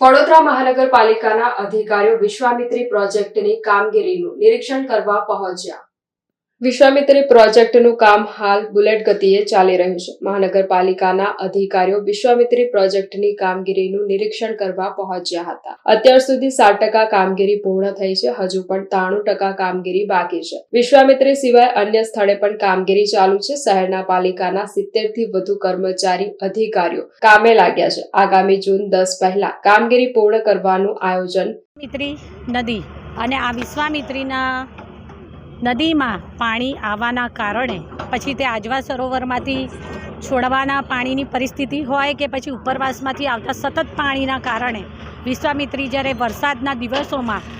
વડોદરા મહાનગરપાલિકાના અધિકારીઓ વિશ્વામિત્રી પ્રોજેક્ટની કામગીરીનું નિરીક્ષણ કરવા પહોંચ્યા. વિશ્વામિત્રી પ્રોજેક્ટનું કામ હાલ બુલેટ ગતિએ ચાલી રહ્યું છે. મહાનગરપાલિકાના અધિકારીઓ વિશ્વામિત્રી પ્રોજેક્ટની કામગીરીનું નિરીક્ષણ કરવા પહોંચ્યા હતા. અત્યાર સુધી સાત ટકા કામગીરી પૂર્ણ થઈ છે, હજુ પણ ત્રાણું ટકા કામગીરી બાકી છે. વિશ્વામિત્રી સિવાય અન્ય સ્થળે પણ કામગીરી ચાલુ છે. શહેરના પાલિકાના સિત્તેરથી વધુ કર્મચારી અધિકારીઓ કામે લાગ્યા છે. આગામી જૂન દસ પહેલા કામગીરી પૂર્ણ કરવાનું આયોજન મિત્રી નદી અને આ વિશ્વામિત્રીના નદીમાં પાણી આવવાના કારણે પછી તે આજવા સરોવરમાંથી છોડવાના પાણીની પરિસ્થિતિ હોય કે પછી ઉપરવાસમાંથી આવતા સતત પાણીના કારણે વિશ્વામિત્રી જ્યારે વરસાદના દિવસોમાં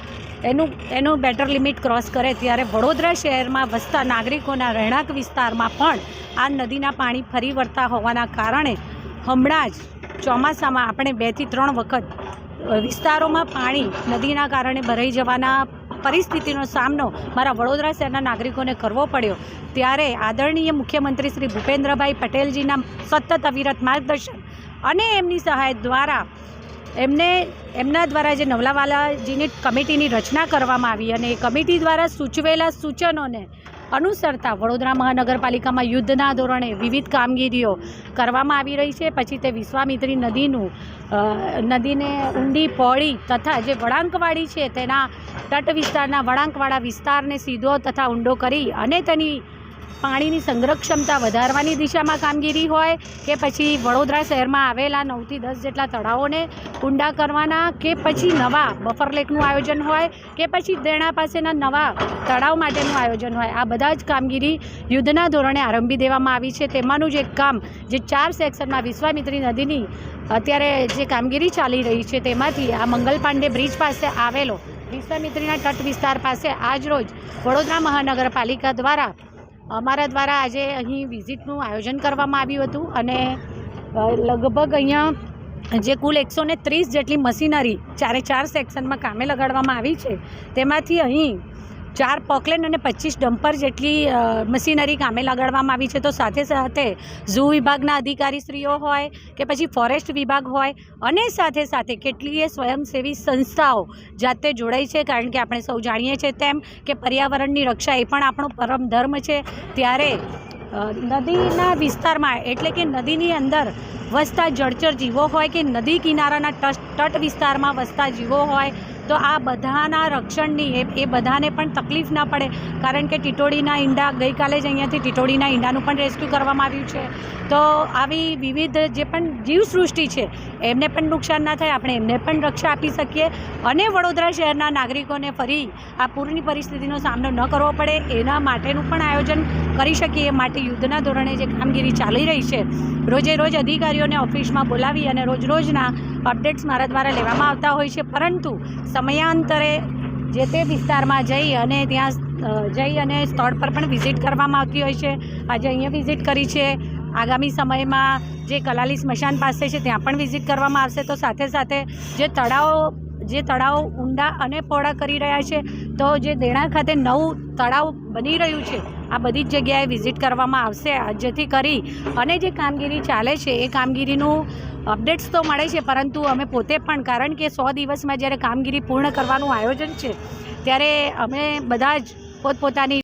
એનું એનું બેટર લિમિટ ક્રોસ કરે ત્યારે વડોદરા શહેરમાં વસતા નાગરિકોના રહેણાંક વિસ્તારમાં પણ આ નદીના પાણી ફરી વળતા હોવાના કારણે હમણાં જ ચોમાસામાં આપણે બેથી ત્રણ વખત વિસ્તારોમાં પાણી નદીના કારણે ભરાઈ જવાના પરિસ્થિતિનો સામનો મારા વડોદરા શહેરના નાગરિકોને કરવો પડ્યો. ત્યારે આદરણીય મુખ્યમંત્રી શ્રી ભૂપેન્દ્રભાઈ પટેલજીના સતત અવિરત માર્ગદર્શન અને એમની સહાય દ્વારા એમને, એમના દ્વારા જે નવલાવાલાજીની કમિટીની રચના કરવામાં આવી અને એ કમિટી દ્વારા સૂચવેલા સૂચનોને અનુસરતા વડોદરા મહાનગરપાલિકામાં યુદ્ધના ધોરણે વિવિધ કામગીરીઓ કરવામાં આવી રહી છે. પછી તે વિશ્વામિત્રી નદીનું નદીને ઊંડી પહોળી તથા જે વળાંકવાળી છે તેના તટ વિસ્તારના વળાંકવાળા વિસ્તારને સીધો તથા ઊંડો કરી અને તેની પાણીની સંગ્રહ ક્ષમતા વધારવાની દિશામાં કામગીરી હોય કે પછી વડોદરા શહેરમાં આવેલા નવથી દસ જેટલા તળાવોને ઊંડા કરવાના કે પછી નવા બફર લેકનું આયોજન હોય કે પછી દેણા પાસેના નવા તળાવ માટેનું આયોજન હોય. આ બધા જ કામગીરી યુદ્ધના ધોરણે આરંભી દેવામાં આવી છે. તેમાંનું જ એક કામ જે ચાર સેક્શનમાં વિશ્વામિત્રી નદીની અત્યારે જે કામગીરી ચાલી રહી છે તેમાંથી આ મંગલ પાંડે બ્રિજ પાસે આવેલો વિશ્વામિત્રીના તટ વિસ્તાર પાસે આજરોજ વડોદરા મહાનગરપાલિકા દ્વારા, અમારા દ્વારા આજે અહીં વિઝિટનું આયોજન કરવામાં આવ્યું હતું અને લગભગ અહીંયા જે કુલ એકસો ત્રીસ જેટલી મશીનરી ચારે ચાર સેક્શનમાં કામે લગાડવામાં આવી છે, તેમાંથી અહીં ચાર પોકલેન અને પચીસ ડમ્પર જેટલી મશીનરી કામે લગાડવામાં આવી છે. તો સાથે સાથે ઝૂ વિભાગના અધિકારીશ્રીઓ હોય કે પછી ફોરેસ્ટ વિભાગ હોય અને સાથે સાથે કેટલીય સ્વયંસેવી સંસ્થાઓ જાતે જોડાઈ છે. કારણ કે આપણે સૌ જાણીએ છીએ તેમ કે પર્યાવરણની રક્ષા એ પણ આપણો પરમ ધર્મ છે. ત્યારે નદીના વિસ્તારમાં એટલે કે નદીની અંદર વસતા જળચર જીવો હોય કે નદી કિનારાના તટ તટ વિસ્તારમાં વસતા જીવો હોય તો આ બધાના રક્ષણની એ બધાને પણ તકલીફ ના પડે. કારણ કે ટીટોડીના ઈંડા ગઈકાલે જ અહીંયાથી ટીટોડીના ઈંડાનું પણ રેસ્ક્યુ કરવામાં આવ્યું છે. તો આવી વિવિધ જે પણ જીવસૃષ્ટિ છે, એમને પણ નુકસાન ના થાય, આપણે એમને પણ રક્ષા આપી શકીએ અને વડોદરા શહેરના નાગરિકોને ફરી આ પૂરની પરિસ્થિતિનો સામનો ન કરવો પડે, એના માટેનું પણ આયોજન કરી શકીએ. એ માટે યુદ્ધના ધોરણે જે કામગીરી ચાલી રહી છે, રોજે રોજ અધિકારીઓને ઓફિસમાં બોલાવી અને રોજ રોજના અપડેટ્સ મારા દ્વારા લેવામાં આવતા હોય છે, પરંતુ સમયાંતરે જે તે વિસ્તારમાં જઈ અને ત્યાં જઈ અને સ્થળ પર પણ વિઝિટ કરવામાં આવતી હોય છે. આજે અહીંયા વિઝિટ કરી છે. આગામી સમયમાં જે કલાલી સ્મશાન પાસે છે, ત્યાં પણ વિઝિટ કરવામાં આવશે. તો સાથે સાથે જે તળાવો જે તળાવો ઊંડા અને પહોળા કરી રહ્યા છે, તો જે દેણા ખાતે નવું તળાવ બની રહ્યું છે, આ બધી જ જગ્યાએ વિઝિટ કરવામાં આવશે. જેથી કરી અને જે કામગીરી ચાલે છે, એ કામગીરીનું અપડેટ્સ તો મળે છે, પરંતુ અમે પોતે પણ, કારણ કે સો દિવસમાં જ્યારે કામગીરી પૂર્ણ કરવાનું આયોજન છે, ત્યારે અમે બધા જ પોતપોતાની